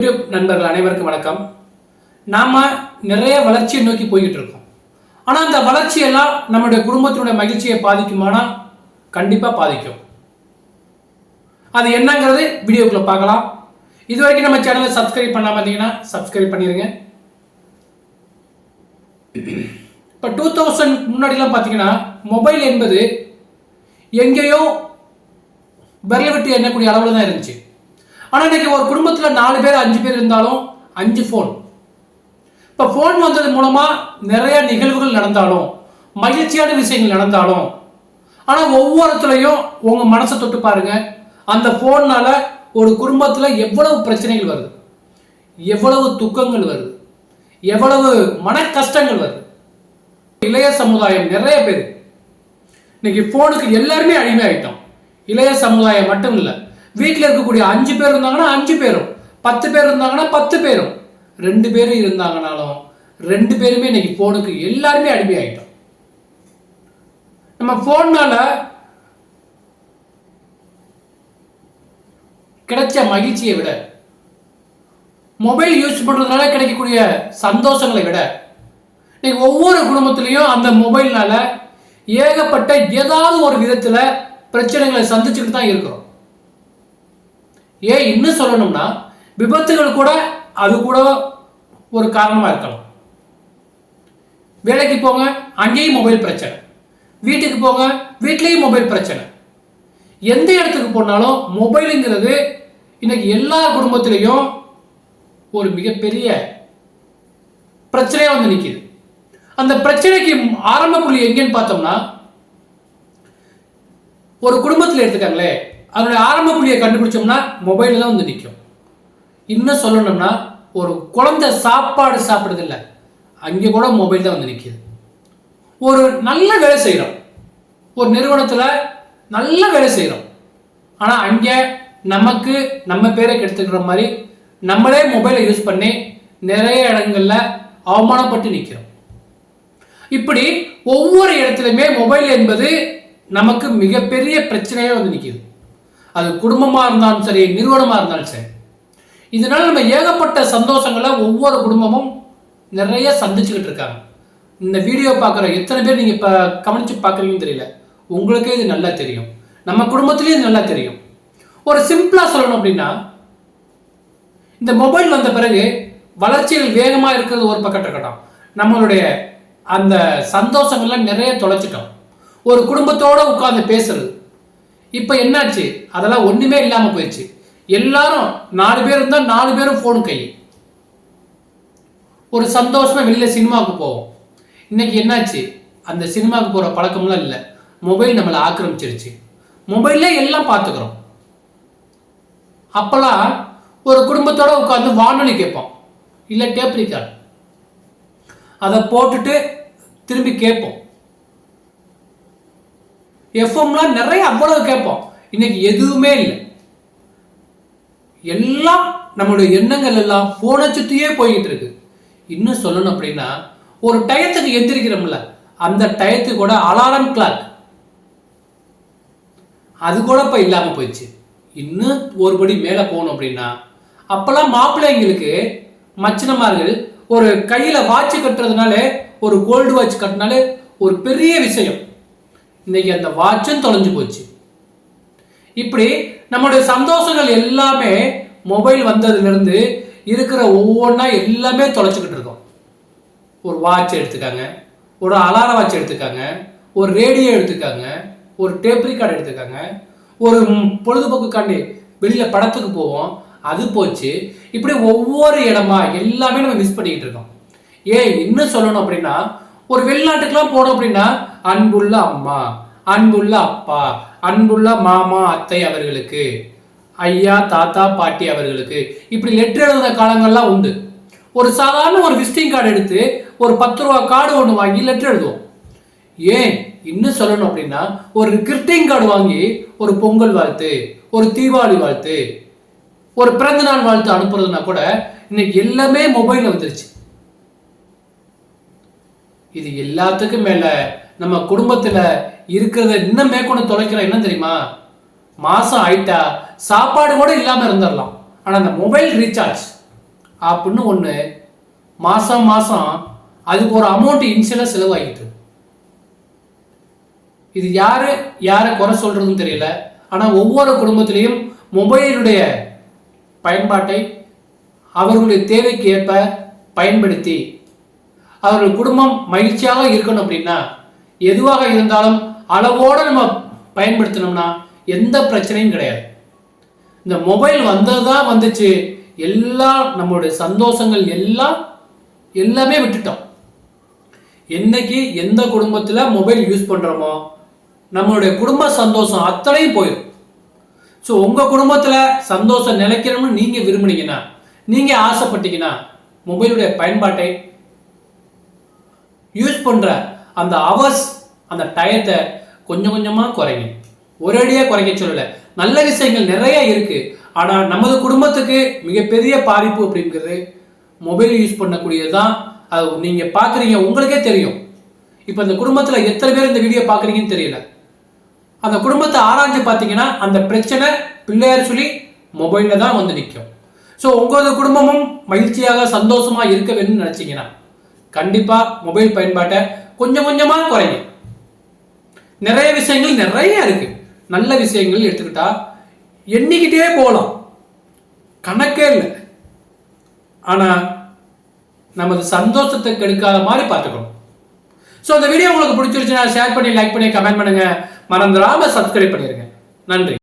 YouTube நண்பர்கள் அனைவருக்கும் வணக்கம். நாம் நிறைய வளர்ச்சியை நோக்கி போய்கிட்டு இருக்கோம். ஆனால் அந்த வளர்ச்சியெல்லாம் நம்மளுடைய குடும்பத்தினுடைய மகிழ்ச்சியை பாதிக்குமானா கண்டிப்பாக பாதிக்கும். அது என்னங்கிறது வீடியோக்குள்ள பார்க்கலாம். இது வரைக்கும் நம்ம சேனலை சப்ஸ்கிரைப் பண்ணாம இருந்தீங்கன்னா சப்ஸ்கிரைப் பண்ணிடுங்க இப்போ டூ தௌசண்ட் முன்னாடிலாம் பார்த்தீங்கன்னா மொபைல் என்பது எங்கேயோ விரல விட்டு எண்ணக்கூடிய அளவில் தான் இருந்துச்சு. ஆனால் இன்னைக்கு ஒரு குடும்பத்தில் நாலு பேர் அஞ்சு பேர் இருந்தாலும் அஞ்சு ஃபோன் இப்போ ஃபோன் வந்தது மூலமாக நிறைய நிகழ்வுகள் நடந்தாலும் மகிழ்ச்சியான விஷயங்கள் நடந்தாலும் ஆனால் ஒவ்வொருத்துலையும் உங்கள் மனசை தொட்டு பாருங்க. அந்த ஃபோன்னால் ஒரு குடும்பத்தில் எவ்வளவு பிரச்சனைகள் வருது. எவ்வளவு துக்கங்கள் வருது. எவ்வளவு மன கஷ்டங்கள் வருது. இளைய சமுதாயம் நிறைய பேர். இன்னைக்கு ஃபோனுக்கு எல்லாருமே அடிமை ஆகிட்டோம் இளைய சமுதாயம் மட்டும் இல்லை. வீட்டில் இருக்கக்கூடிய அஞ்சு பேர் இருந்தாங்கன்னா அஞ்சு பேரும். பத்து பேர் இருந்தாங்கன்னா பத்து பேரும். ரெண்டு பேரும் இருந்தாங்கனாலும் ரெண்டு பேருமே இன்னைக்கு ஃபோனுக்கு எல்லாருமே அடிமை நம்ம ஃபோன்னால கிடைச்ச மகிழ்ச்சியை விட மொபைல் யூஸ் பண்ணுறதுனால கிடைக்கக்கூடிய சந்தோஷங்களை விட இன்னைக்கு ஒவ்வொரு குடும்பத்திலையும் அந்த மொபைல்னால ஏகப்பட்ட ஏதாவது ஒரு விதத்தில் பிரச்சனைகளை சந்திச்சுக்கிட்டு தான் இருக்கிறோம். ஏன் இன்னும் சொல்லணும்னா விபத்துகள் கூட அது கூட ஒரு காரணமாக இருக்கலாம். வேலைக்கு போங்க அங்கேயும் மொபைல் பிரச்சனை. வீட்டுக்கு போங்க வீட்லேயும் மொபைல் பிரச்சனை. எந்த இடத்துக்கு போனாலும் மொபைலுங்கிறது இன்னைக்கு எல்லா குடும்பத்திலையும் ஒரு மிகப்பெரிய பிரச்சனையாக வந்து நிற்கிது அந்த பிரச்சனைக்கு ஆரம்ப புள்ளி எங்கேன்னு பார்த்தோம்னா ஒரு குடும்பத்தில் எடுத்துக்காங்களே அதனுடைய ஆரம்ப புள்ளியை கண்டுபிடிச்சோம்னா மொபைலில் தான் வந்து நிற்கும் இன்னும் சொல்லணும்னா ஒரு குழந்தை சாப்பாடு சாப்பிட்றதில்ல இல்லை. அங்கே கூட மொபைல் தான் வந்து நிற்கிது ஒரு நல்ல வேலை செய்கிறோம் ஒரு நிறுவனத்தில் நல்ல வேலை செய்கிறோம் ஆனால் அங்கே நமக்கு நம்ம பேரை கெடுத்துக்கிற மாதிரி நம்மளே மொபைலை யூஸ் பண்ணி நிறைய இடங்களில் அவமானப்பட்டு நிற்கிறோம் இப்படி ஒவ்வொரு இடத்துலையுமே மொபைல் என்பது நமக்கு மிகப்பெரிய பிரச்சனையாக வந்து நிற்கிது அது குடும்பமாக இருந்தாலும் சரி நிறுவனமாக இருந்தாலும் சரி. இதனால் நம்ம ஏகப்பட்ட சந்தோஷங்களை ஒவ்வொரு குடும்பமும் நிறைய சந்திச்சுக்கிட்டு இருக்காங்க. இந்த வீடியோ பார்க்குற எத்தனை பேர் நீங்கள் இப்போ கவனித்து பார்க்குறீங்கன்னு தெரியல. உங்களுக்கே இது நல்லா தெரியும். நம்ம குடும்பத்துலேயும் இது நல்லா தெரியும். ஒரு சிம்பிளாக சொல்லணும் அப்படின்னா இந்த மொபைல் வந்த பிறகு வளர்ச்சிகள் வேகமாக இருக்கிறது ஒரு பக்கம் இருக்கட்டும். நம்மளுடைய அந்த சந்தோஷங்கள்லாம் நிறைய தொலைச்சிட்டோம். ஒரு குடும்பத்தோடு உட்காந்து பேசுறது இப்போ என்னாச்சு? அதெல்லாம் ஒன்றுமே இல்லாமல் போயிடுச்சு. எல்லாரும் நாலு பேர் இருந்தால் நாலு பேரும் ஃபோன் கை. ஒரு சந்தோஷமாக வெளியில் சினிமாவுக்கு போவோம். இன்னைக்கு என்னாச்சு? அந்த சினிமாவுக்கு போகிற பழக்கம்லாம் இல்லை. மொபைல் நம்மளை ஆக்கிரமிச்சிருச்சு. மொபைல்லே எல்லாம் பார்த்துக்கிறோம். அப்போல்லாம் ஒரு குடும்பத்தோடு உட்காந்து வானொலி கேட்போம். இல்லை டேப் அதை போட்டுட்டு திரும்பி கேட்போம். எஃப்எம்லாம் நிறைய அவ்வளவு கேட்போம். இன்னைக்கு எதுவுமே இல்லை. எல்லாம் நம்மளுடைய எண்ணங்கள் எல்லாம் போனை சுத்தியே போய்கிட்டு இருக்கு. இன்னும் சொல்லணும் அப்படின்னா ஒரு டயத்துக்கு எந்திரிக்கிறோம்ல அந்த டயத்துக்கு கூட அலாரம் கிளாக் அது கூட இப்போ இல்லாமல் போயிடுச்சு. இன்னும் ஒரு படி போகணும் அப்படின்னா அப்போல்லாம் மாப்பிள்ளைங்களுக்கு மச்சினமார்கள் ஒரு கையில் வாட்ச் கட்டுறதுனால ஒரு கோல்டு வாட்ச் கட்டினாலே ஒரு பெரிய விஷயம். இன்னைக்கு அந்த வாட்சும் தொலைஞ்சு போச்சு. இப்படி நம்முடைய சந்தோஷங்கள் எல்லாமே மொபைல் வந்ததுலேருந்து இருக்கிற ஒவ்வொன்றா எல்லாமே தொலைச்சிக்கிட்டு இருக்கோம். ஒரு வாட்ச் எடுத்துக்காங்க ஒரு அலார வாட்ச் எடுத்துக்காங்க ஒரு ரேடியோ எடுத்துக்காங்க ஒரு டேப் ரிகார்டு எடுத்துக்காங்க ஒரு பொழுதுபோக்குக்காண்டி வெளியில் படத்துக்கு போவோம் அது போச்சு. இப்படி ஒவ்வொரு இடமா எல்லாமே நம்ம மிஸ் பண்ணிக்கிட்டு இருக்கோம். ஏன் இன்னும் சொல்லணும் அப்படின்னா ஒரு வெளிநாட்டுக்கெல்லாம் போனோம் அப்படின்னா அன்புள்ள அம்மா அன்புள்ள அப்பா அன்புள்ள மாமா அத்தை அவர்களுக்கு ஐயா தாத்தா பாட்டி அவர்களுக்கு இப்படி லெட்டர் எழுதுன காலங்கள்லாம் உண்டு. ஒரு சாதாரண ஒரு விசிட்டிங் கார்டு எடுத்து ஒரு பத்து ரூபா கார்டு ஒன்று வாங்கி லெட்டர் எழுதுவோம். ஏன்? இன்னும் சொல்லணும் அப்படின்னா ஒரு கிரிட்டிங் கார்டு வாங்கி ஒரு பொங்கல் வாழ்த்து ஒரு தீபாவளி வாழ்த்து ஒரு பிறந்த நாள் வாழ்த்து அனுப்புறதுனா கூட இன்னைக்கு எல்லாமே மொபைலில் வந்துருச்சு. இது எல்லாத்துக்கும் மேல நம்ம குடும்பத்துல இருக்கிறத இன்னும் மேற்கொண்டு தொலைக்கிறோம். என்ன தெரியுமா? மாசம் ஆயிட்டா சாப்பாடு கூட இல்லாம இருந்துடலாம். ஆனா அந்த மொபைல் ரீசார்ஜ் அப்படின்னு ஒன்று மாதம் மாதம் அதுக்கு ஒரு அமௌண்ட் இன்சியலாக செலவாகிட்டு இது யாரு யாரை குறை சொல்றதுன்னு தெரியல. ஆனால் ஒவ்வொரு குடும்பத்திலையும் மொபைலுடைய பயன்பாட்டை அவர்களுடைய தேவைக்கு ஏற்ப பயன்படுத்தி அவர்கள் குடும்பம் மகிழ்ச்சியாக இருக்கணும் அப்படின்னா எதுவாக இருந்தாலும் அளவோடு நம்ம பயன்படுத்தினோம்னா எந்த பிரச்சனையும் கிடையாது. இந்த மொபைல் வந்ததுதான் வந்துச்சு. எல்லாம் நம்மளுடைய சந்தோஷங்கள் எல்லாம் எல்லாமே விட்டுட்டோம். என்னைக்கு எந்த குடும்பத்தில் மொபைல் யூஸ் பண்ணுறோமோ நம்மளுடைய குடும்ப சந்தோஷம் அத்தனையும் போயிடும் ஸோ உங்கள் குடும்பத்தில் சந்தோஷம் நிலைக்கணும்னு நீங்கள் விரும்புனீங்கன்னா நீங்கள் ஆசைப்பட்டீங்கன்னா மொபைலுடைய பயன்பாட்டை யூஸ் பண்ணுற அந்த அவர்ஸ் அந்த டயத்தை கொஞ்சம் கொஞ்சமாக குறைங்க. ஒரேடியாக குறைக்க சொல்லலை. நல்ல விஷயங்கள் நிறைய இருக்குது ஆனால் நமது குடும்பத்துக்கு மிகப்பெரிய பாதிப்பு அப்படிங்கிறது மொபைல் யூஸ் பண்ணக்கூடியது தான். அது நீங்கள் பார்க்குறீங்க உங்களுக்கே தெரியும். இப்போ இந்த குடும்பத்தில் எத்தனை பேர் இந்த வீடியோ பார்க்குறீங்கன்னு தெரியல. அந்த குடும்பத்தை ஆராய்ஞ்சு பார்த்தீங்கன்னா அந்த பிரச்சனை பிள்ளையார் சொல்லி மொபைலில் தான் வந்து நிற்கும் ஸோ உங்களது குடும்பமும் மகிழ்ச்சியாக சந்தோஷமாக இருக்க வேணும்னு நினச்சிங்கன்னா கண்டிப்பாக மொபைல் பயன்பாட்டை கொஞ்சம் கொஞ்சமாக குறைங்க. நிறைய விஷயங்கள் நிறைய இருக்கு. நல்ல விஷயங்கள் எடுத்துக்கிட்டா எண்ணிக்கிட்டே போகலாம். கணக்கே இல்லை. ஆனால் நமது சந்தோஷத்தை கெடுக்காத மாதிரி பார்த்துக்கணும். ஸோ இந்த வீடியோ உங்களுக்கு பிடிச்சிருச்சுன்னா ஷேர் பண்ணி லைக் பண்ணி கமெண்ட் பண்ணுங்க. மறந்துடாம சப்ஸ்கிரைப் பண்ணிடுங்க நன்றி.